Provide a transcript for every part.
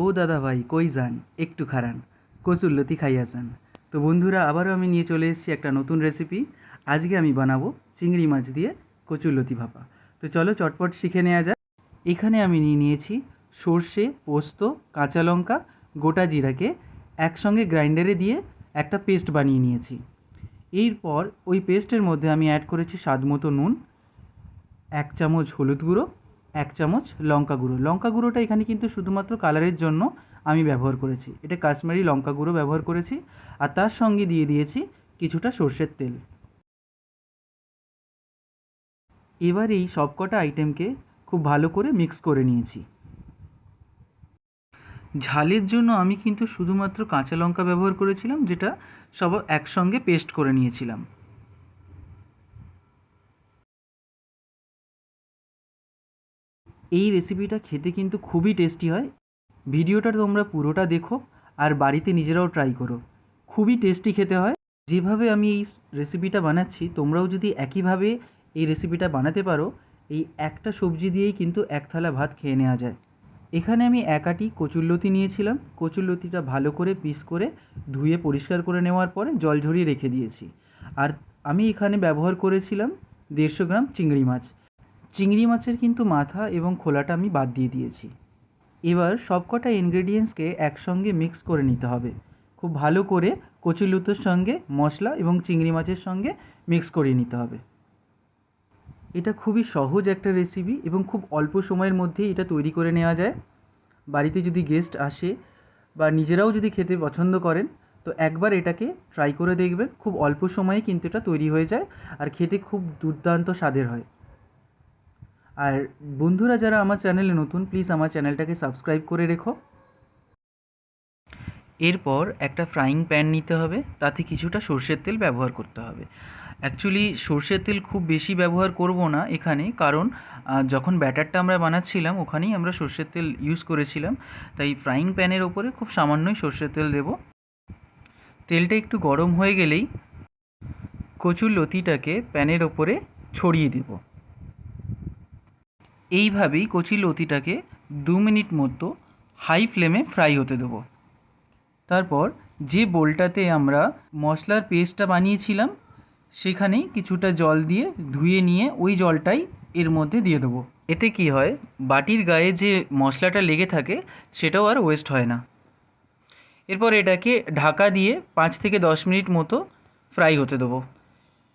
ও দাদা ভাই কই যান? একটু খারান। কচুরলতি খাইয়া যান। তো বন্ধুরা, আবারও আমি নিয়ে চলে এসেছি একটা নতুন রেসিপি আজকে আমি বানাবো চিংড়ি মাছ দিয়ে কচুরলতি ভাপা। তো চলো চটপট শিখে নেওয়া যাক। এখানে আমি নিয়ে নিয়েছি সর্ষে, পোস্ত, কাঁচা লঙ্কা, গোটা জিরাকে একসঙ্গে গ্রাইন্ডারে দিয়ে একটা পেস্ট বানিয়ে নিয়েছি। এরপর ওই পেস্টের মধ্যে আমি অ্যাড করেছি স্বাদ মতো নুন, এক চামচ হলুদ গুঁড়ো এক চামচ লঙ্কা গুঁড়ো। লঙ্কা গুঁড়োটা এখানে কিন্তু শুধুমাত্র কালারের জন্য আমি ব্যবহার করেছি। এটা কাশ্মীরি লঙ্কা গুঁড়ো ব্যবহার করেছি আর তার সঙ্গে দিয়ে দিয়েছি কিছুটা সর্ষের তেল। এবার এই সবকটা আইটেমকে খুব ভালো করে মিক্স করে নিয়েছি। ঝালের জন্য আমি কিন্তু শুধুমাত্র কাঁচা লঙ্কা ব্যবহার করেছিলাম, যেটা সব একসঙ্গে পেস্ট করে নিয়েছিলাম। এই রেসিপিটা খেতে কিন্তু খুবই টেস্টি হয়। ভিডিওটা তোমরা পুরোটা দেখো আর বাড়িতে নিজেরাও ট্রাই করো। খুবই টেস্টি খেতে হয়। যেভাবে আমি এই রেসিপিটা বানাচ্ছি, তোমরাও যদি একইভাবে এই রেসিপিটা বানাতে পারো, এই একটা সবজি দিয়েই কিন্তু এক থালা ভাত খেয়ে নেওয়া যায়। এখানে আমি এক আটি কচুরলতি নিয়েছিলাম। কচুরলতিটা ভালো করে পিস করে ধুয়ে পরিষ্কার করে নেওয়ার পরে জল ঝরিয়ে রেখে দিয়েছি। আর আমি এখানে ব্যবহার করেছিলাম দেড়শো গ্রাম চিংড়ি মাছ। চিংড়ি মাছের কিন্তু মাথা এবং খোলাটা আমি বাদ দিয়ে দিয়েছি। এবার সবকটা ইনগ্রেডিয়েন্টসকে একসঙ্গে মিক্স করে নিতে হবে। খুব ভালো করে কচুরলতির সঙ্গে মশলা এবং চিংড়ি মাছের সঙ্গে মিক্স করিয়ে নিতে হবে। এটা খুবই সহজ একটা রেসিপি এবং খুব অল্প সময়ের মধ্যেই এটা তৈরি করে নেওয়া যায়। বাড়িতে যদি গেস্ট আসে বা নিজেরাও যদি খেতে পছন্দ করেন, তো একবার এটাকে ট্রাই করে দেখবেন। খুব অল্প সময়ে কিন্তু এটা তৈরি হয়ে যায় আর খেতে খুব দুর্দান্ত স্বাদের হয়। আর বন্ধুরা যারা আমার চ্যানেলে নতুন প্লিজ আমার চ্যানেলটাকে সাবস্ক্রাইব করে রেখো। এরপর একটা ফ্রাইং প্যান নিতে হবে, তাতে কিছুটা সর্ষের তেল ব্যবহার করতে হবে। অ্যাকচুয়ালি সর্ষের তেল খুব বেশি ব্যবহার করব না এখানে, কারণ যখন ব্যাটারটা আমরা বানাচ্ছিলাম, ওখানেই আমরা সর্ষের তেল ইউজ করেছিলাম। তাই ফ্রাইং প্যানের ওপরে খুব সামান্যই সর্ষের তেল দেব। তেলটা একটু গরম হয়ে গেলেই কচুর লতিটাকে প্যানের ওপরে ছড়িয়ে দেব। এইভাবেই কচি লতিটাকে দু মিনিট মতো হাই ফ্লেমে ফ্রাই হতে দেবো। তারপর যে বোলটাতে আমরা মশলার পেস্টটা বানিয়েছিলাম, সেখানেই কিছুটা জল দিয়ে ধুয়ে নিয়ে ওই জলটাই এর মধ্যে দিয়ে দেবো। এতে কি হয়, বাটির গায়ে যে মশলাটা লেগে থাকে, সেটাও আর ওয়েস্ট হয় না। এরপর এটাকে ঢাকা দিয়ে পাঁচ থেকে দশ মিনিট মতো ফ্রাই হতে দেবো।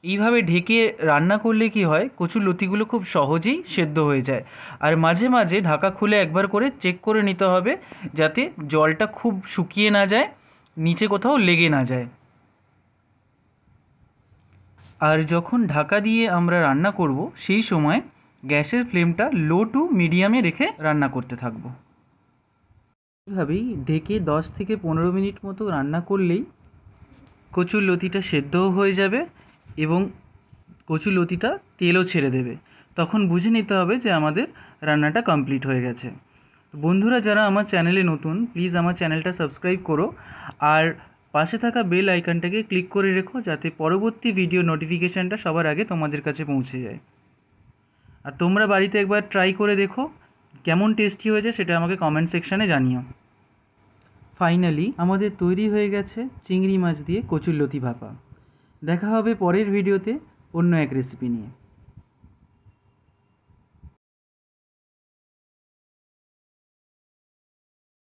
এইভাবে ঢেকে রান্না করলে কি হয়? কচুর লতিগুলো খুব সহজেই সেদ্ধ হয়ে যায়। আর মাঝে মাঝে ঢাকা খুলে একবার করে চেক করে নিতে হবে যাতে জলটা খুব শুকিয়ে না যায়, নিচে কোথাও লেগে না যায়। আর যখন ঢাকা দিয়ে আমরা রান্না করব, সেই সময় গ্যাসের ফ্লেমটা লো টু মিডিয়ামে রেখে রান্না করতে থাকব। এইভাবেই ঢেকে দশ থেকে পনেরো মিনিট মতো রান্না করলেই কচুর লতিটা সেদ্ধও হয়ে যাবে এবং কচু লতিটা তেলও ছেড়ে দেবে। তখন বুঝে নিতে হবে যে আমাদের রান্নাটা কমপ্লিট হয়ে গেছে। বন্ধুরা, যারা আমার চ্যানেলে নতুন প্লিজ আমার চ্যানেলটা সাবস্ক্রাইব করো। আর পাশে থাকা বেল আইকনটাকে ক্লিক করে রেখো, যাতে পরবর্তী ভিডিও নোটিফিকেশানটা সবার আগে তোমাদের কাছে পৌঁছে যায়। আর তোমরা বাড়িতে একবার ট্রাই করে দেখো, কেমন টেস্টি হয়েছে সেটা আমাকে কমেন্ট সেকশানে জানিও। ফাইনালি আমাদের তৈরি হয়ে গেছে চিংড়ি মাছ দিয়ে কচুরলতি ভাপা। দেখা হবে পরের ভিডিওতে অন্য এক রেসিপি নিয়ে।